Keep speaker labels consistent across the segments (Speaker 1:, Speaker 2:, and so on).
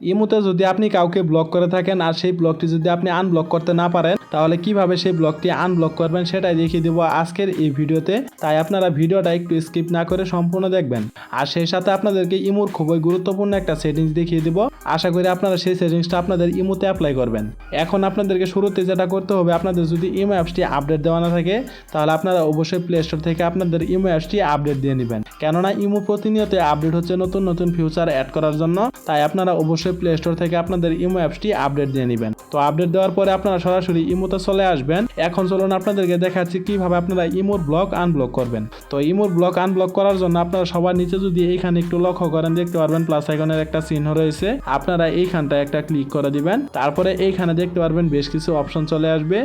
Speaker 1: ইমুতে যদি আপনি কাউকে ব্লক করে থাকেন আর সেই ব্লকটি যদি আপনি আনব্লক করতে না পারেন, তাহলে কীভাবে সেই ব্লকটি আনব্লক করবেন সেটাই দেখিয়ে দেবো আজকের এই ভিডিওতে। তাই আপনারা ভিডিওটা একটু স্কিপ না করে সম্পূর্ণ দেখবেন। আর সেই সাথে আপনাদেরকে ইমুর খুবই গুরুত্বপূর্ণ একটা সেটিংস দেখিয়ে দেবো। আশা করি আপনারা সেই সেটিংসটা আপনাদের ইমুতে অ্যাপ্লাই করবেন। এখন আপনাদেরকে শুরুতে যেটা করতে হবে, আপনাদের যদি ইমো অ্যাপসটি আপডেট দেওয়া না থাকে, তাহলে আপনারা অবশ্যই প্লে স্টোর থেকে আপনাদের ইমো অ্যাপসটি আপডেট দিয়ে নেবেন। কেননা ইমো প্রতিনিয়ত আপডেট হচ্ছে নতুন নতুন ফিউচার অ্যাড করার জন্য। তাই আপনারা অবশ্যই প্লে স্টোর থেকে আপনাদের ইমো অ্যাপসটি আপডেট দিয়ে নেবেন। তো আপডেট দেওয়ার পরে আপনারা সরাসরি ইমোতে চলে আসবেন। এখন চলুন আপনাদেরকে দেখাচ্ছি কীভাবে আপনারা ইমোর ব্লক আনব্লক করবেন। তো ইমোর ব্লক আনব্লক করার জন্য আপনারা সবার নিচে যদি এইখানে একটু লক্ষ্য করেন, দেখতে পারবেন প্লাস আইকনের একটা চিহ্ন রয়েছে। আপনারা এইখানটা একটা ক্লিক করে দিবেন। তারপরে এইখানে দেখতে পারবেন বেশ কিছু অপশন চলে আসবে।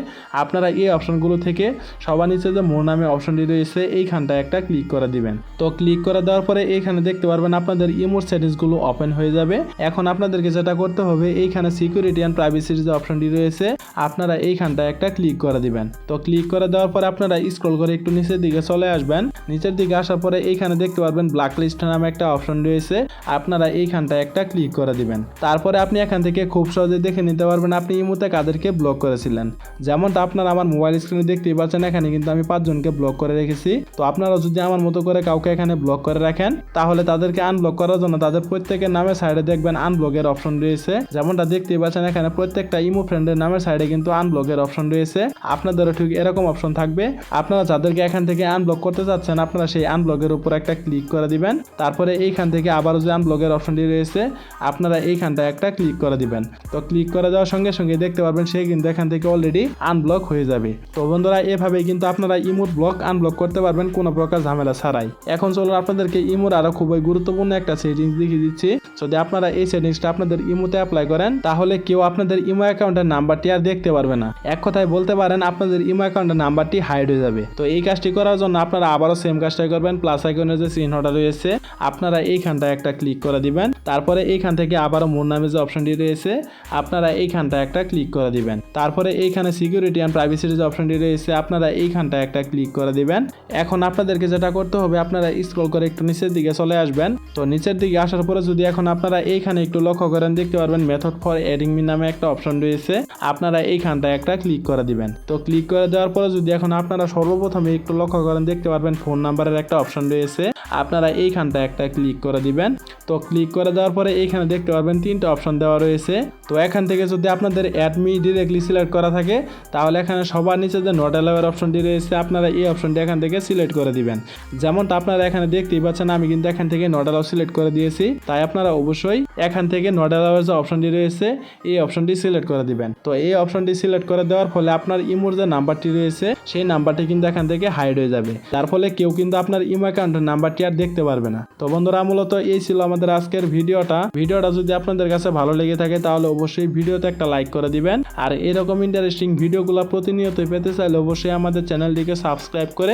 Speaker 1: আপনারা এই অপশনগুলো থেকে সবার নিচে যে মোর নামে অপশনটি রয়েছে এইখানটা একটা ক্লিক করে দিবেন। তো ক্লিক করে দেওয়ার পরে এইখানে দেখতে পারবেন আপনাদের ইমোর সেটিংসগুলো ওপেন হয়ে যাবে। এখন আপনাদেরকে যেটা করতে হবে, এইখানে সিকিউরিটি অ্যান্ড প্রাইভেসির যে অপশনটি রয়েছে, আপনারা এইখানটা একটা ক্লিক করে দিবেন। তো ক্লিক করে দেওয়ার পরে আপনারা স্ক্রল করে একটু নিচের দিকে চলে আসবেন। নিচের দিকে আসার পরে এইখানে দেখতে পারবেন ব্ল্যাক লিস্ট নামে একটা অপশন রয়েছে, আপনারা এইখানটা একটা ক্লিক করে দিবেন। তারপরে আপনি এখান থেকে খুব সহজে দেখে নিতে পারবেন আপনি ইমুতে কাদেরকে ব্লক করেছিলেন। যেমনটা আপনারা আমার মোবাইল স্ক্রিনে দেখতেই পাচ্ছেন, এখানে কিন্তু আমি পাঁচজনকে ব্লক করে রেখেছি। তো আপনারা যদি আমার মতো করে কাউকে এখানে ব্লক করে রাখেন, তাহলে তাদেরকে আনব্লক করার জন্য তাদের প্রত্যেকের নামে সাইডে দেখবেন আনব্লকের অপশন রয়েছে। যেমনটা দেখতেই পাচ্ছেন, এখানে প্রত্যেকটা ইমো ফ্রেন্ডের নামের সাইডে কিন্তু আনব্লকের অপশন রয়েছে। আপনাদেরও ঠিক এরকম অপশন থাকবে। আপনারা যাদেরকে এখান থেকে আনব্লক করতে চাচ্ছেন, আপনারা সেই আনব্লকের উপর একটা ক্লিক করে দিবেন। তারপরে এইখান থেকে আবারও যে আনব্লকের অপশনটি রয়েছে, আপনারা এইখানটা একটা ক্লিক করে দিবেন। তো ক্লিক করে দেওয়ার সঙ্গে সঙ্গে দেখতে পারবেন, সে কিন্তু এখান থেকে অলরেডি আনব্লক হয়ে যাবে। তো বন্ধুরা, এভাবেই কিন্তু আপনারা ইমোর ব্লক আনব্লক করতে পারবেন কোনো প্রকার ঝামেলা ছাড়াই। এখন চলুন আপনাদেরকে ইমোর আরও খুবই গুরুত্বপূর্ণ একটা সেটিংস দেখিয়ে দিচ্ছি। যদি আপনারা এই সেটিংসটা আপনাদের ইমোতে অ্যাপ্লাই করেন, তাহলে কেউ আপনাদের ইমো অ্যাকাউন্টের নাম্বারটি আর দেখতে পারবে না। এক কথায় বলতে পারেন, আপনাদের ইমো অ্যাকাউন্টের নাম্বারটি হাইড হয়ে যাবে। তো এই কাজটি করার জন্য আপনারা আবারও সেম কাজটাই করবেন প্লাস আইকনের যে চিহ্নটা রয়েছে, আপনারা এইখানটা একটা ক্লিক করে দিবেন। তারপরে এইখান থেকে আবারও মোর নামে যে অপশনটি রয়েছে, আপনারা এইখানটা একটা ক্লিক করে দিবেন। তারপরে এইখানে সিকিউরিটি অ্যান্ড প্রাইভেসির যে অপশনটি রয়েছে, আপনারা এইখানটা একটা ক্লিক করে দিবেন। এখন আপনাদেরকে যেটা করতে হবে, আপনারা স্ক্রল করে একটু নিচের দিকে চলে আসবেন। তো নিচের দিকে আসার পরে যদি এখন আপনারা এইখানে একটু লক্ষ্য করেন, দেখতে পারবেন মেথড ফর এডিং মি নামে একটা অপশন রয়েছে। আপনারা এইখানটা একটা ক্লিক করে দিবেন। তো ক্লিক করে দেওয়ার পরে যদি এখন আপনারা সর্বপ্রথমে একটু লক্ষ্য করেন, দেখতে পারবেন ফোন নাম্বারের একটা অপশন রয়েছে। আপনারা এইখানটা একটা ক্লিক করে দিবেন। তো ক্লিক করে দেওয়ার পরে এইখানে দেখতে পারবেন তিনটা অপশন দেওয়া রয়েছে। তো এখান থেকে যদি আপনাদের অ্যাডমি ডিরেক্টলি সিলেক্ট করা থাকে, তাহলে এখানে সবার নিচে যে নোট অ্যালাওয়ার অপশনটি রয়েছে, আপনারা এই অপশনটি এখান থেকে সিলেক্ট করে দিবেন। যেমনটা আপনারা এখানে দেখতেই পাচ্ছেন, আমি কিন্তু এখান থেকে নোট অ্যালাউ সিলেক্ট করে দিয়েছি। তাই আপনারা অবশ্যই এখান থেকে নোট অ্যালাওয়ার যে অপশনটি রয়েছে, এই অপশনটি সিলেক্ট করে দিবেন। তো এই অপশনটি সিলেক্ট করে দেওয়ার ফলে আপনার ইমোর যে নাম্বারটি রয়েছে, সেই নাম্বারটি কিন্তু এখান থেকে হাইড হয়ে যাবে। তার ফলে কেউ কিন্তু আপনার ইমো অ্যাকাউন্টের নাম্বারটি আর দেখতে পারবে না। তো বন্ধুরা, মূলত এই ছিল আমাদের আজকের ভিডিওটা। ভিডিওটা যদি আপনাদের কাছে ভালো লেগে থাকে, তাহলে অবশ্যই ভিডিওতে একটা লাইক করে দিবেন। আর এরকম ইন্টারেস্টিং ভিডিওগুলো প্রতিনিয়ত পেতে চাইলে অবশ্যই আমাদের চ্যানেলটিকে সাবস্ক্রাইব করে